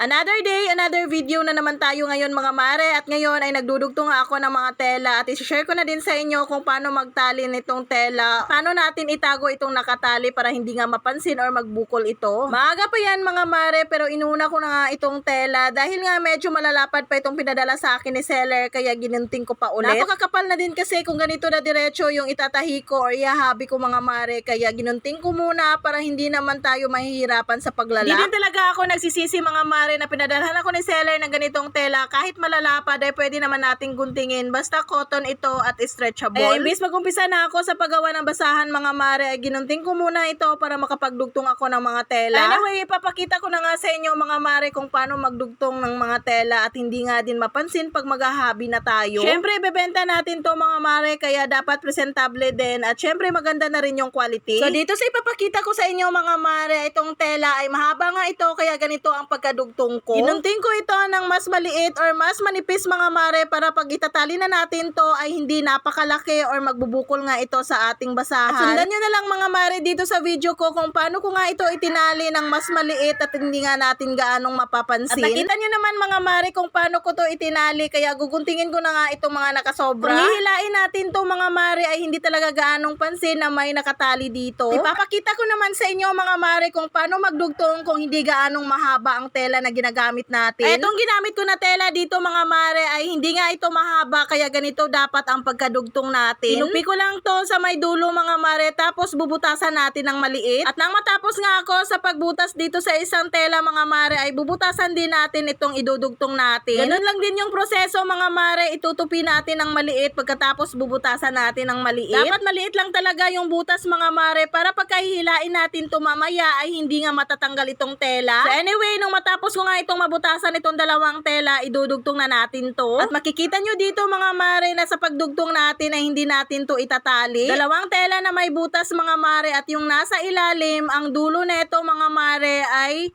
Another day, another video na naman tayo ngayon mga mare at ngayon ay nagdudugtong ako ng mga tela at i-share ko na din sa inyo kung paano magtali nitong tela. Paano natin itago itong nakatali para hindi nga mapansin or magbukol ito. Maaga pa yan mga mare pero inuna ko na nga itong tela dahil nga medyo malalapad pa itong pinadala sa akin ni seller kaya ginunting ko pa ulit. Napakakapal na din kasi kung ganito na diretso yung itatahi ko or ihahabi ko mga mare kaya ginunting ko muna para hindi naman tayo mahihirapan sa paglala. Hindi talaga ako nagsisisi mga mare na pinadalhan ako ni seller ng ganitong tela kahit malalapad ay pwede naman nating guntingin basta cotton ito at stretchable. Ay, imbis magumpisa na ako sa paggawa ng basahan mga mare ay ginunting ko muna ito para makapagdugtong ako ng mga tela. Anyway, ipapakita ko na nga sa inyo mga mare kung paano magdugtong ng mga tela at hindi nga din mapansin pag maghahabi na tayo. Syempre, bebenta natin to mga mare kaya dapat presentable din at syempre maganda na rin yung quality. So dito sa ipapakita ko sa inyo mga mare, itong tela ay mahaba nga ito kaya ganito ang pagkadugtong ko. Ginunting ko ito ng mas maliit or mas manipis mga mare para pag itatali na natin to ay hindi napakalaki or magbubukol nga ito sa ating basahan. At sundan nyo na lang mga mare dito sa video ko kung paano ko nga ito itinali ng mas maliit at hindi nga natin gaanong mapapansin. At nakita nyo naman mga mare kung paano ko to itinali kaya guguntingin ko na nga itong mga nakasobra. Kung hihilain natin to mga mare ay hindi talaga gaanong pansin na may nakatali dito. Ipapakita ko naman sa inyo mga mare kung paano magdugtong kung hindi gaanong mahaba ang tela na ginagamit natin. Etong ginamit ko na tela dito mga mare ay hindi nga ito mahaba kaya ganito dapat ang pagkadugtong natin. Inupi ko lang to sa may dulo mga mare tapos bubutasan natin ng maliit. At nang matapos nga ako sa pagbutas dito sa isang tela mga mare ay bubutasan din natin itong idudugtong natin. Ganun lang din yung proseso mga mare, itutupi natin ng maliit pagkatapos bubutasan natin ng maliit. Dapat maliit lang talaga yung butas mga mare para pagkahihilain natin to mamaya ay hindi nga matatanggal itong tela. So anyway, nung matapos ko nga itong mabutasan itong dalawang tela, idudugtong na natin to. At makikita nyo dito mga mare na sa pagdugtong natin ay hindi natin to itatali. Dalawang tela na may butas mga mare at yung nasa ilalim, ang dulo neto mga mare ay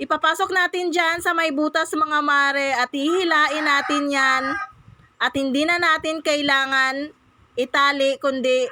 ipapasok natin dyan sa may butas mga mare at hihilain natin yan. At hindi na natin kailangan itali kundi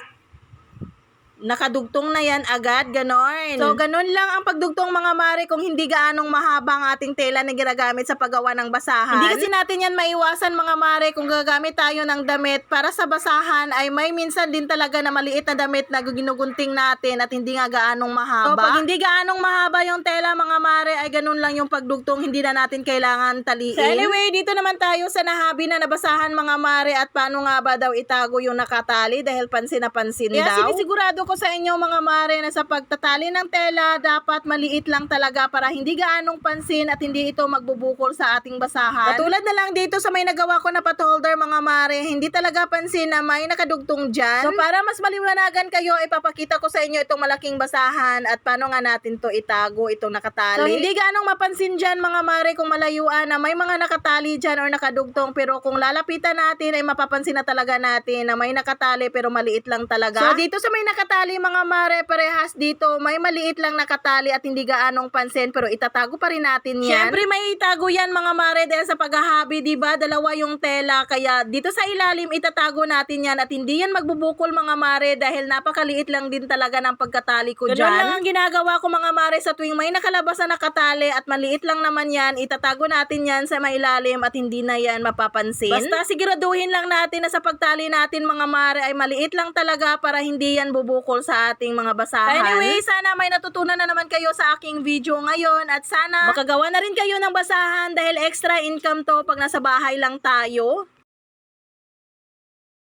nakadugtong na yan agad, ganon. So, ganon lang ang pagdugtong mga mare kung hindi gaanong mahaba ang ating tela na ginagamit sa paggawa ng basahan. Hindi kasi natin yan maiwasan mga mare kung gagamit tayo ng damit para sa basahan ay may minsan din talaga na maliit na damit na ginugunting natin at hindi nga gaanong mahaba. So, pag hindi gaanong mahaba yung tela mga mare ay ganon lang yung pagdugtong hindi na natin kailangan taliin. So, anyway, dito naman tayo sa nahabi na nabasahan mga mare at paano nga ba daw itago yung nakatali dahil pansin na pansin Kaya daw. sinisigurado ko sa inyo mga mare na sa pagtatali ng tela, dapat maliit lang talaga para hindi gaanong pansin at hindi ito magbubukol sa ating basahan. Katulad na lang dito sa may nagawa ko na patholder mga mare, hindi talaga pansin na may nakadugtong dyan. So para mas maliwanagan kayo, ipapakita ko sa inyo itong malaking basahan at paano nga natin to itago, itong nakatali. So hindi gaanong mapansin dyan mga mare kung malayuan na may mga nakatali dyan or nakadugtong pero kung lalapitan natin ay mapapansin na talaga natin na may nakatali pero maliit lang talaga. So dito sa may nakatali mga mare, parehas dito, may maliit lang nakatali at hindi gaanong pansin pero itatago pa rin natin yan. Siyempre may itago yan mga mare dahil sa paghahabi, di ba? Dalawa yung tela kaya dito sa ilalim itatago natin yan at hindi yan magbubukol mga mare dahil napakaliit lang din talaga ng pagkatali ko Ganun dyan. lang ang ginagawa ko mga mare sa tuwing may nakalabas na nakatali at maliit lang naman yan, itatago natin yan sa may ilalim at hindi na yan mapapansin. Basta siguraduhin lang natin na sa pagtali natin mga mare ay maliit lang talaga para hindi yan bubukol sa ating mga basahan. Anyway, sana may natutunan na naman kayo sa aking video ngayon at sana makagawa na rin kayo ng basahan dahil extra income to pag nasa bahay lang tayo.